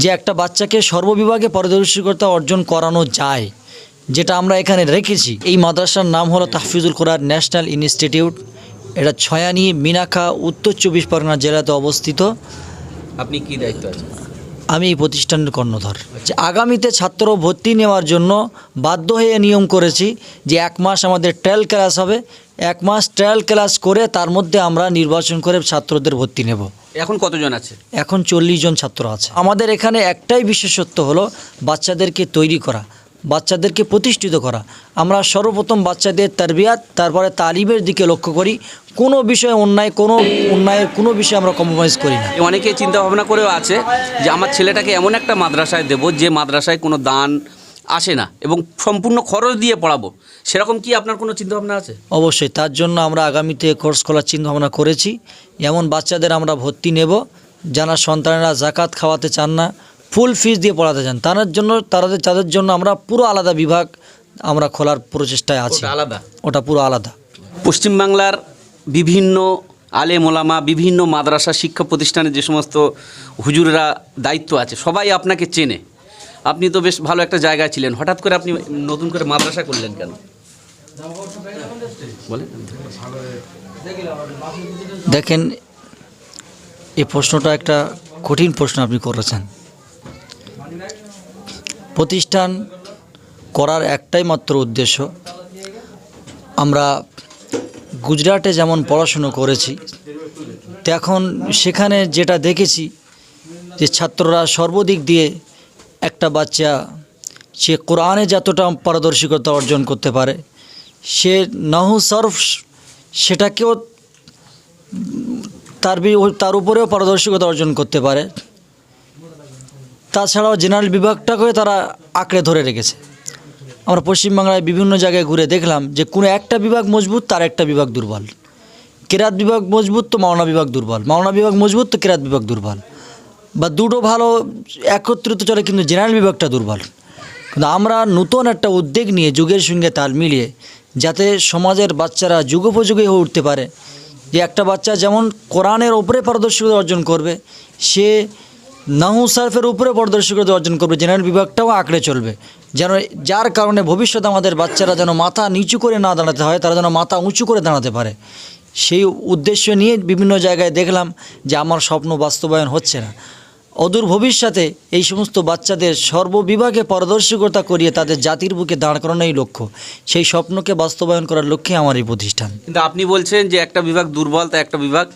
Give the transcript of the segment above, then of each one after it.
যে একটা বাচ্চাকে সর্ববিভাগে পারদর্শিকতা অর্জন করানো যায় যেটা আমরা এখানে রেখেছি। এই মাদ্রাসার নাম হলো তাহফিজুল কোরআন ন্যাশনাল ইনস্টিটিউট। এটা ছয়ানি মিনাখা উত্তর চব্বিশ পরগনা জেলাতে অবস্থিত। আপনি কি দায়িত্ব আছে আমি এই প্রতিষ্ঠানের কর্ণধর। যে আগামীতে ছাত্র ভর্তি নেওয়ার জন্য বাধ্য হয়ে নিয়ম করেছি যে এক মাস আমাদের ট্রায়াল ক্লাস হবে। এক মাস ট্রায়াল ক্লাস করে তার মধ্যে আমরা নির্বাচন করে ছাত্রদের ভর্তি নেব। এখন কতজন আছে? এখন চল্লিশ জন ছাত্র আছে। আমাদের এখানে একটাই বিশেষত্ব হলো বাচ্চাদেরকে তৈরি করা বাচ্চাদেরকে প্রতিষ্ঠিত করা। আমরা সর্বপ্রথম বাচ্চাদের তারবিয়াত তারপরে তালিমের দিকে লক্ষ্য করি। কোনো বিষয়ে অন্যায় কোনো অন্যায়ের কোনো বিষয়ে আমরা কম্প্রোমাইজ করি না। অনেকে চিন্তা ভাবনা করেও আছে যে আমার ছেলেটাকে এমন একটা মাদ্রাসায় দেব যে মাদ্রাসায় কোনো দান আসে না এবং সম্পূর্ণ খরচ দিয়ে পড়াবো সেরকম কি আপনার কোনো চিন্তা ভাবনা আছে? অবশ্যই তার জন্য আমরা আগামীতে কোর্স খোলার চিন্তাভাবনা করেছি। এমন বাচ্চাদের আমরা ভর্তি নেব যারা সন্তানেরা জাকাত খাওয়াতে চান না ফুল ফিস দিয়ে পড়াতে চান। তাদের জন্য তাদের তাদের জন্য আমরা পুরো আলাদা বিভাগ আমরা খোলার প্রচেষ্টায় আছি। আলাদা? ওটা পুরো আলাদা। পশ্চিমবাংলার বিভিন্ন আলে মোলামা বিভিন্ন মাদ্রাসা শিক্ষা প্রতিষ্ঠানের যে সমস্ত হুজুররা দায়িত্ব আছে সবাই আপনাকে চেনে। আপনি তো বেশ ভালো একটা জায়গায় ছিলেন। হঠাৎ করে আপনি নতুন করে মাদ্রাসা করলেন কেন? দেখেন, এই প্রশ্নটা একটা কঠিন প্রশ্ন আপনি করেছেন। প্রতিষ্ঠান করার একটাই মাত্র উদ্দেশ্য, আমরা গুজরাটে যেমন পড়াশুনো করেছি এখন সেখানে যেটা দেখেছি যে ছাত্ররা সর্বদিক দিয়ে একটা বাচ্চা সে কোরআনে যতটা পারদর্শিকতা অর্জন করতে পারে, সে নাহু সরফ সেটাকেও তার তার উপরেও পারদর্শিকতা অর্জন করতে পারে। তাছাড়াও জেনারেল বিভাগটাকেও তারা আঁকড়ে ধরে রেখেছে। আমরা পশ্চিমবাংলায় বিভিন্ন জায়গায় ঘুরে দেখলাম যে কোনো একটা বিভাগ মজবুত, তার একটা বিভাগ দুর্বল। কেরাত বিভাগ মজবুত তো মাওনা বিভাগ দুর্বল। মাওনা বিভাগ মজবুত তো কেরাত বিভাগ দুর্বল। বা দুটো ভালো একত্রিত চলে, কিন্তু জেনারেল বিভাগটা দুর্বল। কিন্তু আমরা নতুন একটা উদ্যোগ নিয়ে যুগের সঙ্গে তাল মিলিয়ে যাতে সমাজের বাচ্চারা যুগোপযোগী হয়ে উঠতে পারে, যে একটা বাচ্চা যেমন কোরআনের ওপরে পারদর্শিকতা অর্জন করবে, সে নাহু সার্ফের উপরে পারদর্শিকতা অর্জন করবে, জেনারেল বিভাগটাও আঁকড়ে চলবে। যেন যার কারণে ভবিষ্যতে আমাদের বাচ্চারা যেন মাথা নিচু করে না দাঁড়াতে হয়, তারা যেন মাথা উঁচু করে দাঁড়াতে পারে। সেই উদ্দেশ্য নিয়ে বিভিন্ন জায়গায় দেখলাম যে আমার স্বপ্ন বাস্তবায়ন হচ্ছে না। অদূর ভবিষ্যতে এই সমস্ত বাচ্চাদের সর্ববিভাগে পারদর্শিকতা করিয়ে তাদের জাতির বুকে দাঁড় করানোই লক্ষ্য। সেই স্বপ্নকে বাস্তবায়ন করার লক্ষ্যে আমার এই প্রতিষ্ঠান। কিন্তু আপনি বলছেন যে একটা বিভাগ দুর্বল তা একটা বিভাগ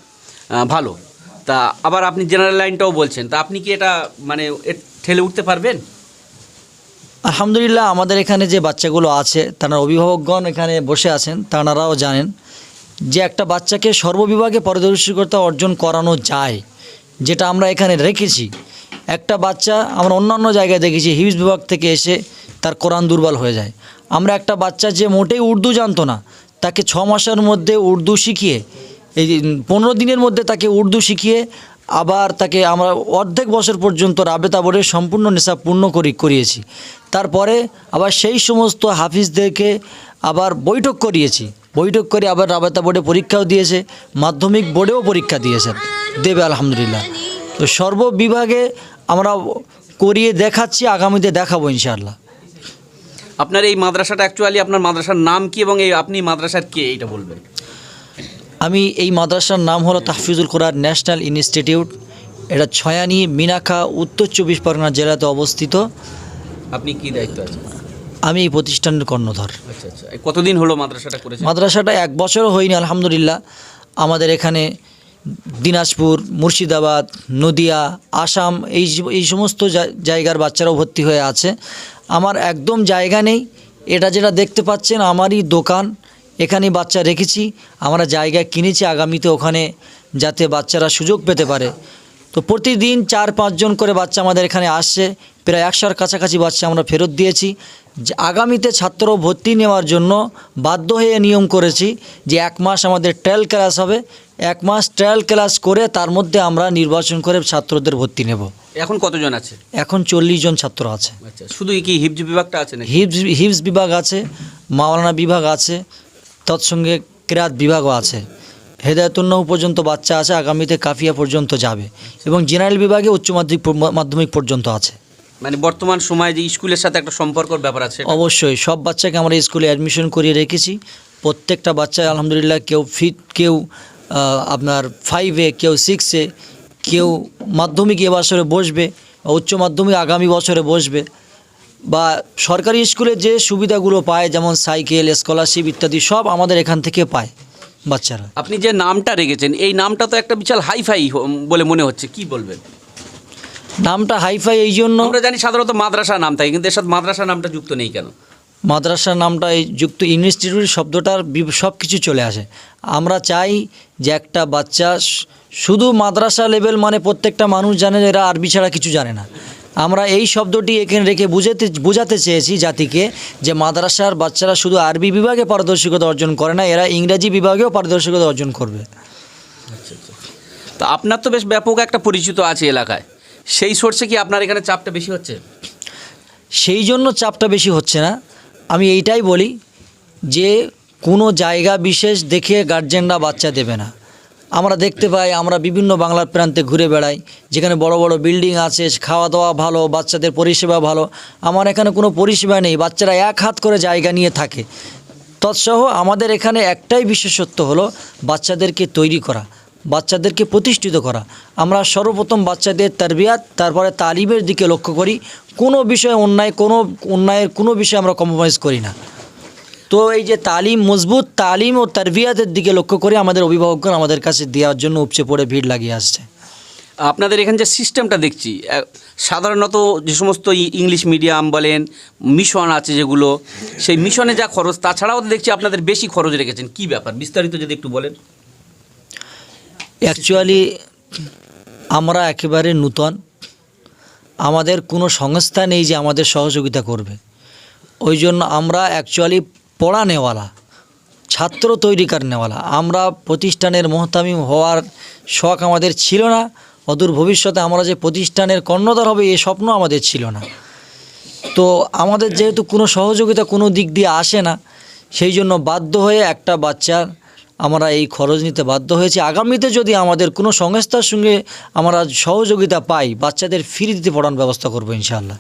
ভালো। তা আবার আপনি জেনারেল লাইনটাও বলছেন। তা আপনি কি এটা মানে ঠেলে উঠতে পারবেন? আলহামদুলিল্লাহ আমাদের এখানে যে বাচ্চাগুলো আছে তারা অভিভাবকগণ এখানে বসে আছেন তাঁরাও জানেন যে একটা বাচ্চাকে সর্ববিভাগে পারদর্শিকতা অর্জন করানো যায়। যেটা আমরা এখানে রেখেছি। একটা বাচ্চা আমরা অন্যান্য জায়গায় দেখেছি হিউজ বিভাগ থেকে এসে তার কোরআন দুর্বল হয়ে যায়। আমরা একটা বাচ্চা যে মোটেই উর্দু জানতো না, তাকে ছ মাসের মধ্যে উর্দু শিখিয়ে, এই পনেরো দিনের মধ্যে তাকে উর্দু শিখিয়ে আবার তাকে আমরা অর্ধেক বছর পর্যন্ত রাবেতা বোর্ডে সম্পূর্ণ নেশা পূর্ণ করি, করিয়েছি। তারপরে আবার সেই সমস্ত হাফিজদেরকে আবার বৈঠক করিয়েছি। বৈঠক করে আবার রাবেতা বোর্ডে পরীক্ষাও দিয়েছে, মাধ্যমিক বোর্ডেও পরীক্ষা দিয়েছে। দেবে আলহামদুলিল্লাহ। তো সর্ববিভাগে আমরা করিয়ে দেখাচ্ছি আগামীতে দেখাবো ইনশাআল্লাহ। আপনার এই মাদ্রাসাটা অ্যাকচুয়ালি আপনার মাদ্রাসার নাম কি এবং এই আপনি মাদ্রাসার কে এইটা বলবেন? আমি এই মাদ্রাসার নাম হলো তাহফিজুল কোরআন ন্যাশনাল ইনস্টিটিউট। এটা ছয়ানি মিনাখা উত্তর চব্বিশ পরগনা জেলাতে অবস্থিত। আপনি কি দায়িত্ব আছে আমি এই প্রতিষ্ঠানের কর্ণধর। আচ্ছা আচ্ছা। কতদিন হলো মাদ্রাসাটা করেছেন? মাদ্রাসাটা এক বছরও হয়নি আলহামদুলিল্লাহ। আমাদের এখানে দিনাজপুর, মুর্শিদাবাদ, নদিয়া, আসাম, এই এই সমস্ত জায়গার বাচ্চারাও ভর্তি হয়ে আছে। আমার একদম জায়গা নেই। এটা যেটা দেখতে পাচ্ছেন, আমারই দোকান। এখানে বাচ্চা রেখেছি। আমরা জায়গা কিনেছি আগামীতে ওখানে যাতে বাচ্চারা সুযোগ পেতে পারে। তো প্রতিদিন চার পাঁচজন করে বাচ্চা আমাদের এখানে আসছে প্রায় একশোর কাছাকাছি বাচ্চা আমরা ফেরত দিয়েছি। যে আগামীতে ছাত্র ভর্তি নেওয়ার জন্য বাধ্য হয়ে নিয়ম করেছি যে এক মাস আমাদের ট্রায়াল ক্লাস হবে। এক মাস ট্রায়াল ক্লাস করে তার মধ্যে আমরা নির্বাচন করে ছাত্রদের ভর্তি নেব। এখন কতজন আছে? এখন চল্লিশ জন ছাত্র আছে। আচ্ছা শুধু কি হিপজ বিভাগটা আছে নাকি? হিপস হিপস বিভাগ আছে মাওলানা বিভাগ আছে তৎসঙ্গে কেরাত বিভাগও আছে। হেদায়তুন্নহ পর্যন্ত বাচ্চা আছে আগামীতে কাফিয়া পর্যন্ত যাবে এবং জেনারেল বিভাগে উচ্চ মাধ্যমিক মাধ্যমিক পর্যন্ত আছে। মানে বর্তমান সময়ে যে স্কুলের সাথে একটা সম্পর্কর ব্যাপার আছে। অবশ্যই সব বাচ্চাকে আমরা স্কুলে অ্যাডমিশন করিয়ে রেখেছি। প্রত্যেকটা বাচ্চা আলহামদুলিল্লাহ কেউ ফিট কেউ আপনার ফাইভে কেউ সিক্সে কেউ মাধ্যমিক এ বছরে বসবে বা উচ্চ মাধ্যমিক আগামী বছরে বসবে বা সরকারি স্কুলে যে সুবিধাগুলো পায় যেমন সাইকেল স্কলারশিপ ইত্যাদি সব আমাদের এখান থেকে পায়। বাচ্চারা। আপনি যে নামটা রেখেছেন এই নামটা তো একটা বিশাল হাইফাই বলে মনে হচ্ছে কি বলবেন? নামটা হাইফাই এই জন্য আমরা জানি সাধারণত মাদ্রাসা নাম থাকে কিন্তু এর সাথে মাদ্রাসা নামটা যুক্ত নেই কেন? মাদ্রাসার নামটা এই যুক্ত ইনস্টিটিউট শব্দটার সব কিছু চলে আসে। আমরা চাই যে একটা বাচ্চা শুধু মাদ্রাসা লেভেল মানে প্রত্যেকটা মানুষ জানে এরা আরবি ছাড়া কিছু জানে না। আমরা এই শব্দটি এখানে রেখে বুঝাতে বোঝাতে চেয়েছি জাতিকে যে মাদ্রাসার বাচ্চারা শুধু আরবি বিভাগে পারদর্শিকতা অর্জন করে না এরা ইংরাজি বিভাগেও পারদর্শিকতা অর্জন করবে। তো আপনার তো বেশ ব্যাপক একটা পরিচিত আছে এলাকায়। সেই সোর্সে কি আপনার এখানে চাপটা বেশি হচ্ছে? সেই জন্য চাপটা বেশি হচ্ছে না। আমি এইটাই বলি যে কোনো জায়গা বিশেষ দেখে গার্জেনরা বাচ্চা দেবে না। আমরা দেখতে পাই, আমরা বিভিন্ন বাংলার প্রান্তে ঘুরে বেড়াই। যেখানে বড় বড় বিল্ডিং আছে, খাওয়া দাওয়া ভালো, বাচ্চাদের পরিষেবা ভালো। আমার এখানে কোনো পরিষেবা নেই, বাচ্চারা এক হাত করে জায়গা নিয়ে থাকে। তৎসহ আমাদের এখানে একটাই বিশেষত্ব হলো বাচ্চাদেরকে তৈরি করা, বাচ্চাদেরকে প্রতিষ্ঠিত করা। আমরা সর্বপ্রথম বাচ্চাদের তারবিয়াত, তারপরে তালিমের দিকে লক্ষ্য করি। কোনো বিষয়ে অন্যায়, কোনো অন্যায়ের কোনো বিষয়ে আমরা কম্প্রোমাইজ করি না। তো এই যে তালিম মজবুত তালিম ও তারবিয়াতের দিকে লক্ষ্য করে আমাদের অভিভাবকগণ আমাদের কাছে দেওয়ার জন্য উপচে পড়ে ভিড় লাগিয়ে আসছে। আপনাদের এখানে যে সিস্টেমটা দেখছি সাধারণত যে সমস্ত ইংলিশ মিডিয়াম বলেন মিশন আছে যেগুলো সেই মিশনে যা খরচ তাছাড়াও তো দেখছি আপনাদের বেশি খরচ রেখেছেন। কি ব্যাপার? বিস্তারিত যদি একটু বলেন। অ্যাকচুয়ালি আমরা একেবারে নূতন। আমাদের কোনো সংস্থা নেই যে আমাদের সহযোগিতা করবে। ওই জন্য আমরা অ্যাকচুয়ালি পড়া নেওয়ালা ছাত্র তৈরি নেওয়ালা আমরা প্রতিষ্ঠানের মোহতামিম হওয়ার শখ আমাদের ছিল না, অদূর ভবিষ্যতে আমরা যে প্রতিষ্ঠানের কর্ণধার হবে এই স্বপ্ন আমাদের ছিল না। তো আমাদের যেহেতু কোনো সহযোগিতা কোনো দিক দিয়ে আসে না, সেই জন্য বাধ্য হয়ে একটা বাচ্চার আমরা এই খরচ নিতে বাধ্য হয়েছি। আগামীতে যদি আমাদের কোনো সংস্থার সঙ্গে আমরা সহযোগিতা পাই, বাচ্চাদের ফ্রি দিতে পড়ানোর ব্যবস্থা করব ইনশাআল্লাহ।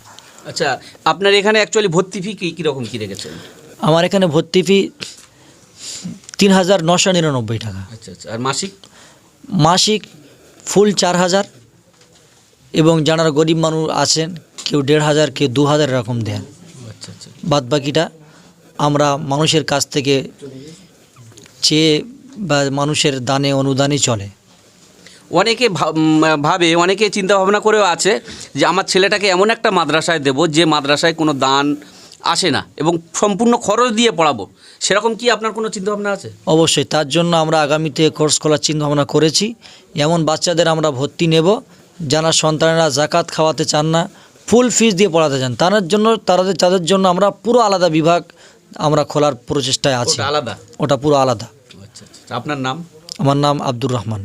আচ্ছা আপনার এখানে অ্যাকচুয়ালি ভর্তি ফি কী কীরকম কী রেখেছেন? আমার এখানে ভর্তি ফি তিন হাজার নশো নিরানব্বই টাকা। আচ্ছা আচ্ছা। আর মাসিক? মাসিক ফুল চার হাজার এবং যারা গরিব মানুষ আছেন কেউ দেড় হাজার কেউ দু হাজার এরকম দেন। আচ্ছা আচ্ছা। বাদ বাকিটা আমরা মানুষের কাছ থেকে চেয়ে বা মানুষের দানে অনুদানে চলে। অনেকে ভাব- ভাবে অনেকে চিন্তা ভাবনা করেও আছে যে আমার ছেলেটাকে এমন একটা মাদ্রাসায় দেব যে মাদ্রাসায় কোনো দান আসে না এবং সম্পূর্ণ খরচ দিয়ে পড়াবো সেরকম কি আপনার কোনো চিন্তা ভাবনা আছে? অবশ্যই তার জন্য আমরা আগামীতে কোর্স খোলার চিন্তা ভাবনা করেছি। এমন বাচ্চাদের আমরা ভর্তি নেব যারা সন্তানেরা জাকাত খাওয়াতে চান না ফুল ফিস দিয়ে পড়াতে চান তাদের জন্য তাদের তাদের জন্য আমরা পুরো আলাদা বিভাগ আমরা খোলার প্রচেষ্টায় আছি। আলাদা? ওটা পুরো আলাদা। আচ্ছা আচ্ছা। আপনার নাম? আমার নাম আব্দুর রহমান।